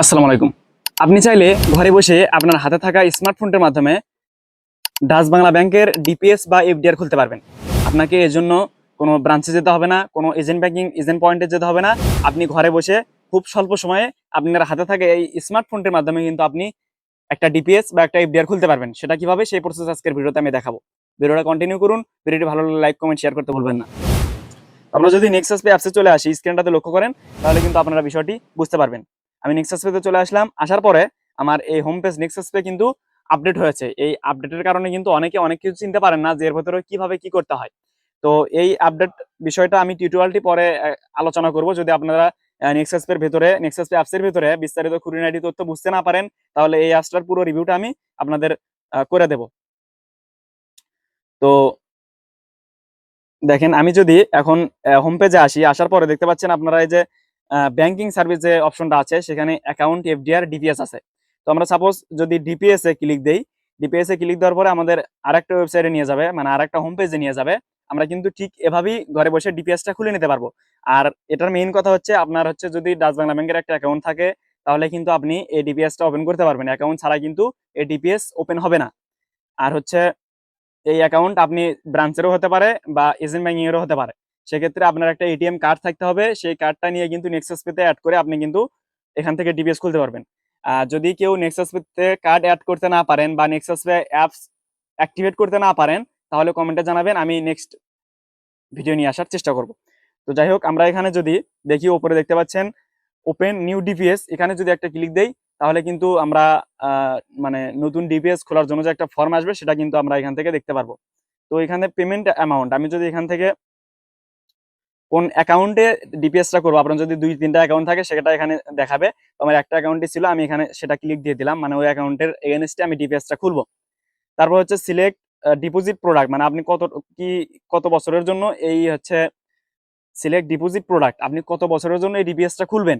আসসালামু আলাইকুম। আপনি চাইলে ঘরে বসে আপনার হাতে থাকা স্মার্টফোনটির মাধ্যমে ডাচ বাংলা ব্যাংকের ডিপিএস বা এফডিআর খুলতে পারবেন। আপনাকে এর জন্য কোনো ব্রাঞ্চে যেতে হবে না, কোনো এজেন্ট ব্যাংকিং এজেন্ট পয়েন্টে যেতে হবে না। আপনি ঘরে বসে খুব স্বল্প সময়ে আপনার হাতে থাকা এই স্মার্টফোনটির মাধ্যমে কিন্তু আপনি একটা ডিপিএস বা একটা এফডিআর খুলতে পারবেন। সেটা কীভাবে? সেই প্রসেস আজকের ভিডিওতে আমি দেখাবো। ভিডিওটা কন্টিনিউ করুন, ভিডিওটি ভালো লাগলে লাইক কমেন্ট শেয়ার করতে ভুলবেন না। আমরা যদি নেক্সাস পে অ্যাপসে চলে আসি স্ক্রিনটাতে লক্ষ্য করেন, তাহলে কিন্তু আপনারা বিষয়টি বুঝতে পারবেন। আমি নেক্সাস পেতে চলে আসলাম। আসার পরে আমার এই হোম পেজ নেক্সাস পে কিন্তু আপডেট হয়েছে। এই আপডেটের কারণে কিন্তু অনেকে অনেক কিছু চিনতে পারেন না যে এর ভেতরে কীভাবে কি করতে হয়। তো এই আপডেট বিষয়টা আমি টিউটোরিয়ালটি পরে আলোচনা করব। যদি আপনারা নেক্সাস পের ভেতরে নেক্সাস পে অ্যাপসের ভেতরে বিস্তারিত খুঁটিনাটি তথ্য বুঝতে না পারেন, তাহলে এই অ্যাপসটার পুরো রিভিউটা আমি আপনাদের করে দেব। তো দেখেন, আমি যদি এখন হোম পেজে আসি, আসার পরে দেখতে পাচ্ছেন আপনারা এই যে ব্যাংকিং সার্ভিস যে অপশনটা আছে, সেখানে অ্যাকাউন্ট এফডিআর ডিপিএস আছে। তো আমরা সাপোজ যদি ডিপিএস এ ক্লিক দেই ডিপিএস এ ক্লিক দেওয়ার পরে আমাদের আরেকটা ওয়েবসাইটে নিয়ে যাবে মানে আরেকটা হোম পেজে নিয়ে যাবে। আমরা কিন্তু ঠিক এভাবেই ঘরে বসে ডিপিএসটা খুলে নিতে পারব। আর এটার মেইন কথা হচ্ছে, আপনার হচ্ছে যদি ডাচ বাংলা ব্যাংকের একটা অ্যাকাউন্ট থাকে, তাহলে কিন্তু আপনি এই ডিপিএসটা ওপেন করতে পারবেন। অ্যাকাউন্ট ছাড়া কিন্তু এই ডিপিএস ওপেন হবে না। আর হচ্ছে, এই অ্যাকাউন্ট আপনি ব্রাঞ্চেরও হতে পারে বা এজেন্ট ব্যাংকিং এরও হতে পারে। সেক্ষেত্রে আপনার একটা এটিএম কার্ড থাকতে হবে। সেই কার্ডটা নিয়ে কিন্তু নেক্সাস পেতে অ্যাড করে আপনি কিন্তু এখান থেকে ডিপিএস খুলতে পারবেন। আর যদি কেউ নেক্সাস পেতে কার্ড অ্যাড করতে না পারেন বা নেক্সাস পে অ্যাপস অ্যাক্টিভেট করতে না পারেন, তাহলে কমেন্টে জানাবেন, আমি নেক্সট ভিডিও নিয়ে আসার চেষ্টা করব। তো যাই হোক, আমরা এখানে যদি দেখি ওপরে দেখতে পাচ্ছেন ওপেন নিউ ডিপিএস এখানে যদি একটা ক্লিক দেই, তাহলে কিন্তু আমরা মানে নতুন ডিপিএস খোলার জন্য যে একটা ফর্ম আসবে, সেটা কিন্তু আমরা এখান থেকে দেখতে পারব। তো এখানে পেমেন্ট অ্যামাউন্ট আমি যদি এখান থেকে কোন অ্যাকাউন্টে ডিপিএসটা করব? আপনার যদি দুই, তিনটা অ্যাকাউন্ট থাকে, সেটা এখানে দেখাবে। আমার একটা অ্যাকাউন্টে ছিল, আমি এখানে সেটা ক্লিক দিয়ে দিলাম। মানে ওই অ্যাকাউন্টের এগেনস্টে আমি ডিপিএসটা খুলবো। তারপর হচ্ছে সিলেক্ট ডিপোজিট প্রোডাক্ট মানে আপনি কত, কি, কত বছরের জন্য এই হচ্ছে সিলেক্ট ডিপোজিট প্রোডাক্ট আপনি কত বছরের জন্য এই ডিপিএসটা খুলবেন?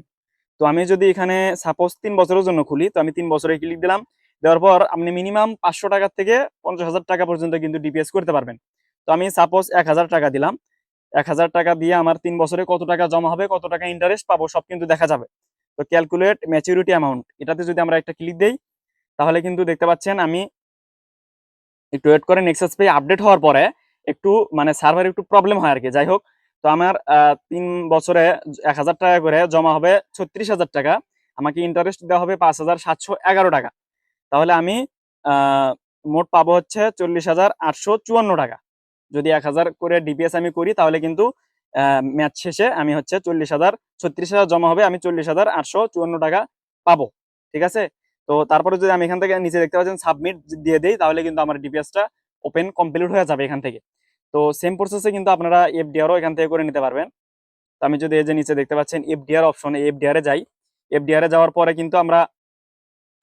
তো আমি যদি এখানে সাপোজ তিন বছরের জন্য খুলি, তো আমি তিন বছরে ক্লিক দিলাম। দেওয়ার পর আপনি মিনিমাম পাঁচশো টাকা থেকে পঞ্চাশ হাজার টাকা পর্যন্ত কিন্তু ডিপিএস করতে পারবেন। তো আমি সাপোজ এক হাজার টাকা দিলাম। এক হাজার টাকা দিয়ে আমার তিন বছরে কত টাকা জমা হবে, কত টাকা ইন্টারেস্ট পাবো, সব কিন্তু দেখা যাবে। তো ক্যালকুলেট ম্যাচুরিটি অ্যামাউন্ট এটাতে যদি আমরা একটা ক্লিক দেই, তাহলে কিন্তু দেখতে পাচ্ছেন আমি একটু ওয়েট করে নেক্সাস পে আপডেট হওয়ার পরে একটু মানে সার্ভার একটু প্রবলেম হয় আর কি যাই হোক, তো আমার তিন বছরে এক হাজার টাকা করে জমা হবে ছত্রিশ হাজার টাকা, আমাকে ইন্টারেস্ট দেওয়া হবে পাঁচ হাজার সাতশো এগারো টাকা। তাহলে আমি মোট পাবো হচ্ছে চল্লিশ হাজার আটশো চুয়ান্ন টাকা। যদি এক হাজার করে ডিপিএস আমি করি, তাহলে কিন্তু ম্যাচ শেষে আমি হচ্ছে চল্লিশ হাজার, ছত্রিশ হাজার জমা হবে, আমি চল্লিশ হাজার আটশো চুয়ান্ন টাকা পাবো। ঠিক আছে? তো তারপরে যদি আমি এখান থেকে নিচে দেখতে পাচ্ছেন, সাবমিট দিয়ে দিই, তাহলে কিন্তু আমার ডিপিএসটা ওপেন কমপ্লিট হয়ে যাবে এখান থেকে। তো সেম প্রসেসে কিন্তু আপনারা এফডিআরও এখান থেকে করে নিতে পারবেন। তো আমি যদি এই যে নিচে দেখতে পাচ্ছেন এফডিআর অপশনে এফডিআর যাই। এফডিআর যাওয়ার পরে কিন্তু আমরা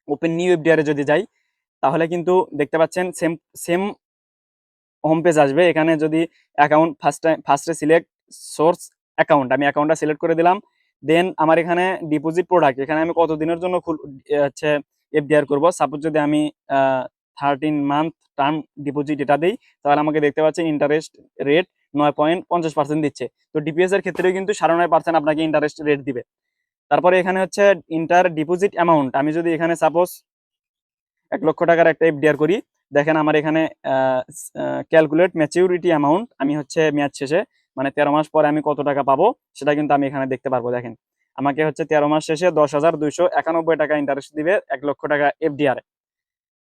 ওপেন নিউ এফডিআর যদি যাই, তাহলে কিন্তু দেখতে পাচ্ছেন সেম সেম হোম পেজ আসবে, এখানে যদি অ্যাকাউন্ট ফার্স্ট টাইম ফার্স্টে সিলেক্ট সোর্স অ্যাকাউন্ট আমি অ্যাকাউন্টটা সিলেক্ট করে দিলাম দেন আমার এখানে ডিপোজিট প্রোডাক্ট এখানে আমি কত দিনের জন্য হচ্ছে এফডিআর করব সাপোজ যদি আমি থার্টিন মান্থ টার্ম ডিপোজিট এটা দিই, তাহলে আমাকে দেখতে পাচ্ছেন ইন্টারেস্ট রেট নয় পয়েন্ট পঞ্চাশ পার্সেন্ট দিচ্ছে। তো ডিপিএস এর ক্ষেত্রেও কিন্তু সাড়ে নয় পার্সেন্ট আপনাকে ইন্টারেস্ট রেট দিবে। তারপরে এখানে হচ্ছে ইন্টার ডিপোজিট অ্যামাউন্ট আমি যদি এখানে সাপোজ এক লক্ষ টাকার একটা এফডিআর করি দেখেন আমার এখানে ক্যালকুলেট ম্যাচিউরিটি অ্যামাউন্ট আমি হচ্ছে মেয়াদ শেষে মানে তেরো মাস পরে আমি কত টাকা পাবো, সেটা কিন্তু আমি এখানে দেখতে পারব, দেখেন। আমাকে হচ্ছে তেরো মাস শেষে দশ হাজার দুইশো একানব্বই টাকা ইন্টারেস্ট দিবে এক লক্ষ টাকা এফডিআর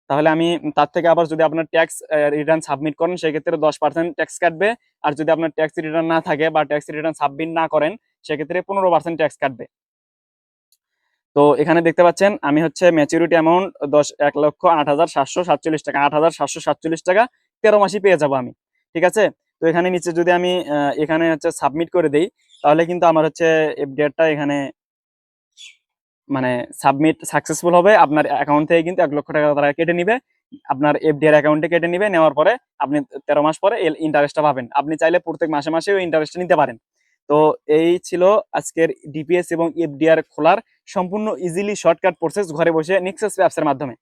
তাহলে আমি তার থেকে আবার যদি আপনার ট্যাক্স রিটার্ন সাবমিট করেন, সেক্ষেত্রে দশ পার্সেন্ট ট্যাক্স কাটবে। আর যদি আপনার ট্যাক্স রিটার্ন না থাকে বা ট্যাক্স রিটার্ন সাবমিট না করেন, সেক্ষেত্রে পনেরো পার্সেন্ট ট্যাক্স কাটবে। তো এখানে দেখতে পাচ্ছেন, আমি হচ্ছে ম্যাচুরিটি অ্যামাউন্ট দশ, এক লক্ষ আট হাজার সাতশো সাতচল্লিশ টাকা, আট হাজার সাতশো সাতচল্লিশ টাকা, তেরো মাসই পেয়ে যাব আমি, ঠিক আছে? তো এখানে নিচে যদি আমি এখানে হচ্ছে সাবমিট করে দেই, তাহলে কিন্তু আমার হচ্ছে এফডিআরটা এখানে মানে সাবমিট সাকসেসফুল হবে, আপনার অ্যাকাউন্ট থেকে কিন্তু এক লক্ষ টাকা তারা কেটে নিবে, আপনার এফডিআর অ্যাকাউন্টে কেটে নিবে, নেওয়ার পরে আপনি তেরো মাস পরে ইন্টারেস্টটা পাবেন, আপনি চাইলে প্রত্যেক মাসে মাসে ওই ইন্টারেস্টটা নিতে পারেন। তো এই ছিল আজকের ডিপিএস এবং এফডিআর খোলার সম্পূর্ণ ইজিলি শর্টকাট প্রসেস ঘরে বসে নেক্সাস অ্যাপসের মাধ্যমে।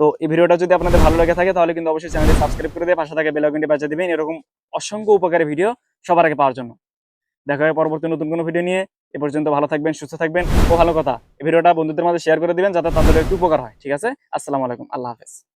তো এই ভিডিওটা যদি আপনাদের ভালো লেগে থাকে, তাহলে কিন্তু অবশ্যই চ্যানেলটি সাবস্ক্রাইব করে দিয়ে পাশে থাকে বেল আইকনটি বাজিয়ে দিবেন এরকম অসংখ্য উপকারী ভিডিও সবার আগে পাওয়ার জন্য। দেখা হয় পরবর্তী নতুন কোনো ভিডিও নিয়ে। এ পর্যন্ত ভালো থাকবেন, সুস্থ থাকবেন ও ভালো কথা। এই ভিডিওটা বন্ধুদের মাঝে শেয়ার করে দিবেন যাতে তাদের একটু উপকার হয়, ঠিক আছে? আসসালামু আলাইকুম, আল্লাহ হাফেজ।